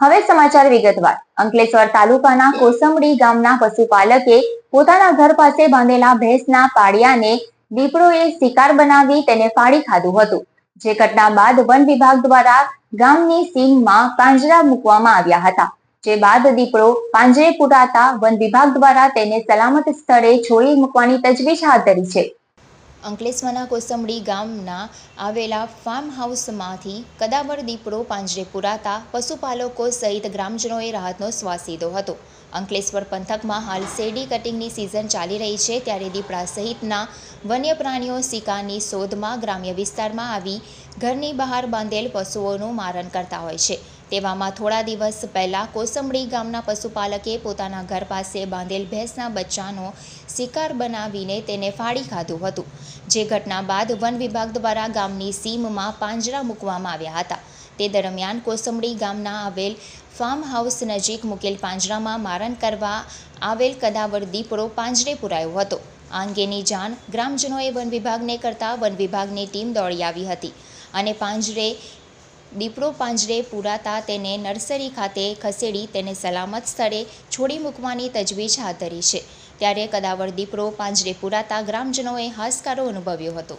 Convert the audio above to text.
હવે સમાચાર વિગતવાર. અંકલેશ્વર તાલુકાના કોસંબડી ગામના પશુપાલકે પોતાના ઘર પાસે બાંધેલા ભેંસના પાડિયાને દીપડોએ શિકાર બનાવી તેને ફાડી ખાધું હતું. જે ઘટના બાદ વન વિભાગ દ્વારા ગામની સીમમાં પાંજરા મૂકવામાં આવ્યા હતા. જે બાદ દીપડો પાંજરે પુરાતા વન વિભાગ દ્વારા તેને સલામત સ્થળે છોડી મૂકવાની તજવીજ હાથ ધરી છે. અંકલેશ્વરના કોસંબડી ગામના આવેલા ફાર્મ હાઉસમાંથી કદાવર દીપડો પાંજરે પુરાતા પશુપાલકો સહિત ગ્રામજનોએ રાહતનો શ્વાસ લીધો હતો. અંકલેશ્વર પંથકમાં હાલ શેરડી કટિંગની સિઝન ચાલી રહી છે, ત્યારે દીપડા સહિતના વન્ય પ્રાણીઓ શિકારની શોધમાં ગ્રામ્ય વિસ્તારમાં આવી ઘરની બહાર બાંધેલ પશુઓનું મારણ કરતા હોય છે. તેવામાં થોડા દિવસ પહેલાં કોસંબડી ગામના પશુપાલકે પોતાના ઘર પાસે બાંધેલ ભેંસના બચ્ચાનો શિકાર બનાવીને તેને ફાડી ખાધું હતું, જે ઘટના બાદ વન વિભાગ દ્વારા ગામની સીમમાં પાંજરા મૂકવામાં આવ્યા હતા. તે દરમિયાન કોસંબડી ગામના આવેલ ફાર્મ હાઉસ નજીક મૂકેલ પાંજરામાં મારણ કરવા આવેલ કદાવર દીપડો પાંજરે પુરાયો હતો. આ અંગેની જાણ ગ્રામજનોએ વન વિભાગને કરતાં વન વિભાગની ટીમ દોડી આવી હતી અને પાંજરે દીપડો પાંજરે પુરાતા તેને નર્સરી ખાતે ખસેડી તેને સલામત સ્થળે છોડી મૂકવાની તજવીજ હાથ ધરી છે. ત્યારે કદાવર દીપડો પાંજરે પુરાતા ગ્રામજનોએ હાશકારો અનુભવ્યો હતો.